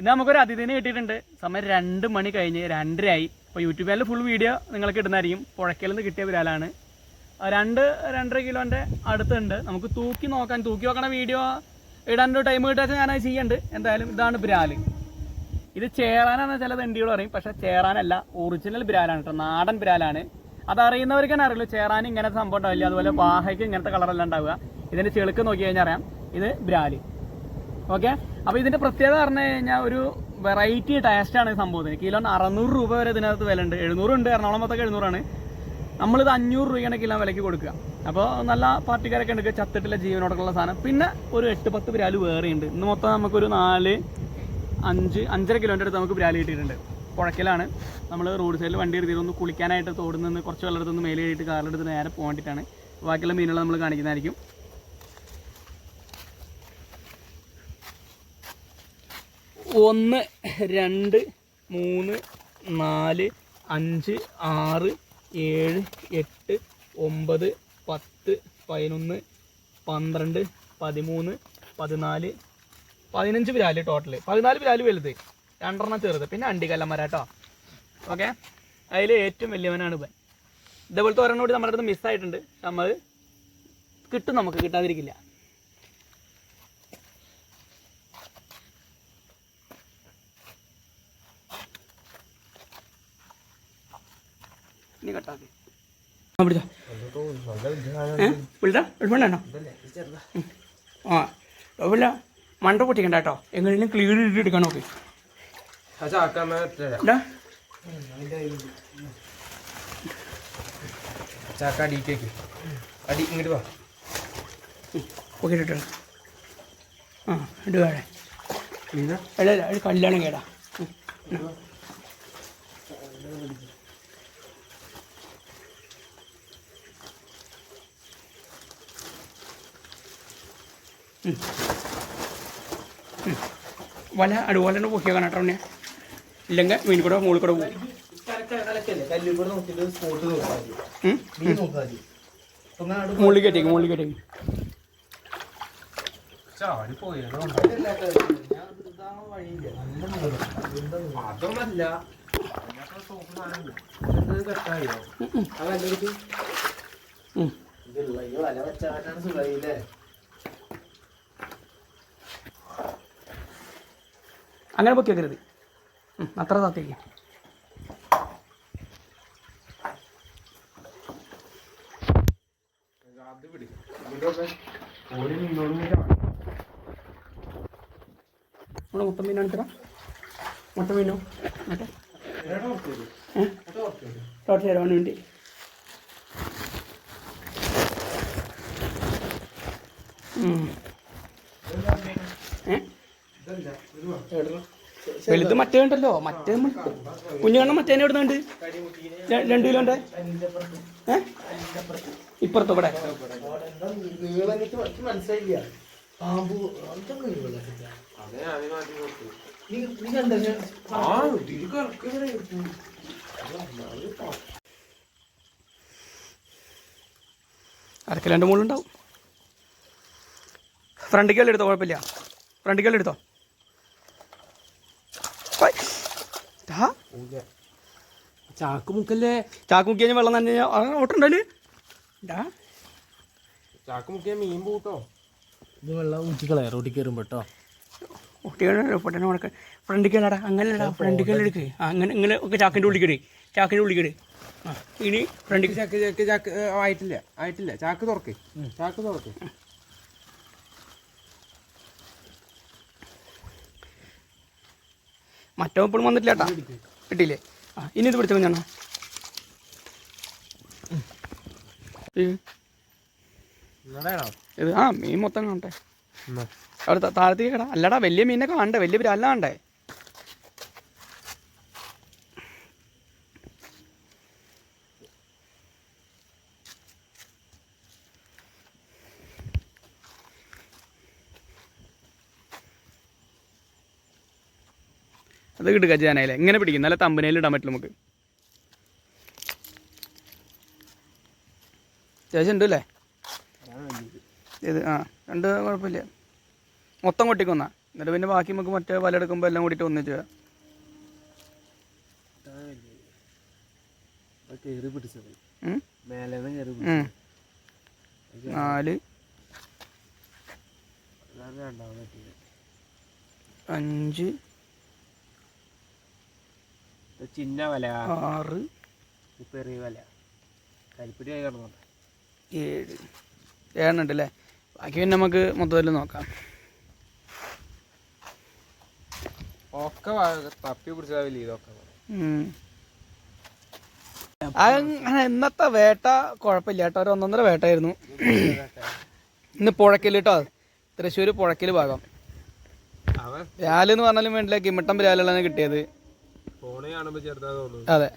ഇന്ന് നമുക്കൊരു അതിഥിനെ കിട്ടിയിട്ടുണ്ട്. സമയം രണ്ട് മണി കഴിഞ്ഞ് രണ്ടരയായി അപ്പോൾ യൂട്യൂബ് ചാനൽ ഫുൾ വീഡിയോ നിങ്ങൾക്ക് ഇടുന്നതായിരിക്കും. പുഴയ്ക്കൽ നിന്ന് കിട്ടിയ വിരാലാണ് രണ്ട് രണ്ടര കിലോന്റെ അടുത്തുണ്ട്. നമുക്ക് തൂക്കി നോക്കാൻ തൂക്കി നോക്കണ വീഡിയോ ഇടാൻ ഒരു ടൈം കിട്ടാച്ച ഞാനത് ചെയ്യണ്ട്. എന്തായാലും ഇതാണ് ബ്രാൽ. ഇത് ചേറാനാണ് ചില തെണ്ടികൾ പറയും. പക്ഷേ ചേറാനല്ല ഒറിജിനൽ ബ്രാലാണ് കേട്ടോ. നാടൻ ബ്രാലാണ്. അതറിയുന്നവർക്ക് തന്നെ അറിയുള്ളൂ ചേറാൻ ഇങ്ങനത്തെ സംഭവം ഉണ്ടാവില്ല. അതുപോലെ വാഹയ്ക്ക് ഇങ്ങനത്തെ കളറെല്ലാം ഉണ്ടാവുക. ഇതിന്റെ ചെളുക്ക് നോക്കി കഴിഞ്ഞാൽ അറിയാം. ഇത് ബ്രാൽ. ഓക്കെ അപ്പോൾ ഇതിന്റെ പ്രത്യേകത പറഞ്ഞു കഴിഞ്ഞാൽ ഒരു വെറൈറ്റി ടേസ്റ്റാണ് സംഭവത്തിന്. കിലോ അറുന്നൂറ് രൂപ വരെ ഇതിനകത്ത് വില ഉണ്ട് എഴുന്നൂറുണ്ട് എറണാകുളം മൊത്തം എഴുന്നൂറാണ്. നമ്മളിത് അഞ്ഞൂറ് രൂപയാണ് കിലോ വിലയ്ക്ക് കൊടുക്കുക. അപ്പോൾ നല്ല പാർട്ടിക്കാരൊക്കെ ഉണ്ട് ചത്തിട്ടില്ല ജീവനോടൊക്കെയുള്ള സാധനം. പിന്നെ ഒരു എട്ട് പത്ത് വേറെ ഉണ്ട്. ഇന്ന് മൊത്തം നമുക്കൊരു നാല് അഞ്ച് അഞ്ചര കിലോന്റെ അടുത്ത് നമുക്ക് പിരാൽ കിട്ടിയിട്ടുണ്ട്. പുഴക്കിലാണ്. നമ്മൾ റോഡ് സൈഡിൽ വണ്ടി എടുത്തിട്ട് ഒന്ന് കുളിക്കാനായിട്ട് തോടുന്നു കുറച്ച് വെള്ളം എടുത്തൊന്ന് മേലെ കയറിയിട്ട് കാറിലെടുത്ത് നേരെ പോകേണ്ടിയിട്ടാണ് ബാക്കിയുള്ള മീനുകൾ നമ്മൾ കാണിക്കുന്നതായിരിക്കും. ഒന്ന് രണ്ട് മൂന്ന് നാല് അഞ്ച് ആറ് ഏഴ് എട്ട് ഒമ്പത് പത്ത് പതിനൊന്ന് പന്ത്രണ്ട് പതിമൂന്ന് പതിനാല് പതിനഞ്ച് പിരാൽ ടോട്ടൽ പതിനാല് പിരാൽ വലുത്. രണ്ടെണ്ണം ചെറുത്. പിന്നെ അണ്ടിക്കല്ലമര കേട്ടോ ഓക്കെ അതിൽ ഏറ്റവും വലിയവനാണ് ഇവൻ. ഇതേപോലത്തെ ഒരെണ്ണം കൂടി നമ്മുടെ അടുത്ത് മിസ്സായിട്ടുണ്ട് നമ്മൾ കിട്ടും നമുക്ക്. കിട്ടാതിരിക്കില്ല. നീ കട്ടാക്കി പിടിച്ചോ. ഏ വിളിച്ചാ എടുപ്പണ്ണോ ആ കുഴപ്പമില്ല മണ്ട പൊട്ടിക്കണ്ട കേട്ടോ. എങ്ങനെയും ക്ലീൻ ഇട്ട് എടുക്കാൻ നോക്കി. ചാക്ക അടിക്കേക്ക് അടി ഇങ്ങോട്ട് വാ. ഓക്കെ ഇട്ടോ ആ ഇട്ട് വേണേ അല്ല അല്ല ഒരു കല്യാണം കേടാ. വല അതുപോലെ തന്നെ പൊക്കിയ കണട്ടോ. ഇല്ലെങ്കിൽ മീൻ കൂടെ മുകളിൽ കൂടെ പോകും. മുകളിൽ കെട്ടിക്കും മുകളിൽ മുകളിൽ കയറ്റേക്ക് അങ്ങനെ പൊക്കി വെക്കരുത് അത്ര താത്തേക്ക് മുട്ട മീനാണ് ഇത്ര. മുട്ട മീനോ? മറ്റേ തരാൻ വേണ്ടി. ഉം. വലുത് മറ്റേ ഉണ്ടല്ലോ മറ്റേ കുഞ്ഞുകണ്ണം മറ്റേനെ എവിടെ ഉണ്ട് രണ്ട് കിലോ ഉണ്ട്? ഇപ്പുറത്ത് ഇവിടെ. അരക്കിലണ്ട് മനസ്സിലായില്ല. പാമ്പ് അരക്കിലാന്റെ മുകളിലുണ്ടാവും ഫ്രണ്ട് കേൾ എടുത്തോ കുഴപ്പമില്ല. ഫ്രണ്ട് കേൾ എടുത്തോ ഓയ്. ടാ. ചാക്ക് മുക്കല്ലേ? ചാക്ക് മുക്കി കഴിഞ്ഞാൽ വെള്ളം തന്നെ ഓട്ടുണ്ടല്ലേ ചാക്ക് മുക്കിയ മീൻ പൂട്ടോ. ഇത് വെള്ളം ഊറ്റിക്കളയാ റോട്ടിൽ കയറുമ്പോ കേട്ടോ പൊട്ടനെ ഉണക്കാൻ ഫ്രണ്ട് കേളടാ അങ്ങനെ ഇങ്ങനെ ഒക്കെ ചാക്കിന്റെ ഉള്ളിക്കട് ചാക്കിന്റെ ഉള്ളിക്കട് ആ ഇനി ഫ്രണ്ടിക്ക് ചാക്ക് ചാക്ക് ചാക്ക് ആയിട്ടില്ല. ആയിട്ടില്ല. ചാക്ക് തുറക്ക്. ചാക്ക് തുറക്ക്. മറ്റോ ഇപ്പോഴും വന്നിട്ടില്ല കേട്ടാ കിട്ടിയില്ലേ ആ ഇനി ഇത് പിടിച്ചോ ഞാൻ ഇത് ആ മീൻ മൊത്തം കാണട്ടെ. അവിടെ താഴത്തേക്ക് കേടാ. അല്ലടാ വലിയ മീനൊക്കെ കാണണ്ടേ? വലിയ അല്ല അത് കിട്ടുക ജാനയിലെ എങ്ങനെ പിടിക്കും? നല്ല തമ്പനയിൽ ഇടാൻ പറ്റില്ല നമുക്ക്. അത്യാവശ്യം ഉണ്ട് അല്ലേ ഇത് ആ രണ്ട് കുഴപ്പമില്ല. മൊത്തം കൊട്ടിക്കൊന്നാ. എന്നിട്ട് പിന്നെ ബാക്കി നമുക്ക് മറ്റേ വല എടുക്കുമ്പോൾ എല്ലാം കൂടിയിട്ട് ഒന്നിച്ച്. നാല്. അഞ്ച്. ചിന്ന വല. ആറ്. ചെറിയ വല. കരിപ്പിടി ആയി കിടന്നുണ്ട്. ഏഴ്. ഏഴെണ്ണം അല്ലേ ബാക്കി പിന്നെ നമുക്ക് മൊത്തത്തിൽ നോക്കാം. ഒക്കെ തപ്പി പിടിച്ചാവില്ല ഇതൊക്കെ. അങ്ങനെ ഇന്നത്തെ വേട്ട കുഴപ്പമില്ല കേട്ടോ. ഒരു ഒന്നൊന്നര വേട്ടായിരുന്നു. ഇന്ന് പുഴക്കൽ കേട്ടോ. തൃശ്ശൂർ പുഴക്കൽ ഭാഗം. രാലെന്ന് പറഞ്ഞാലും വേണ്ടില്ല. കിമ്മട്ടം രാലാണ് കിട്ടിയത്. അതെ.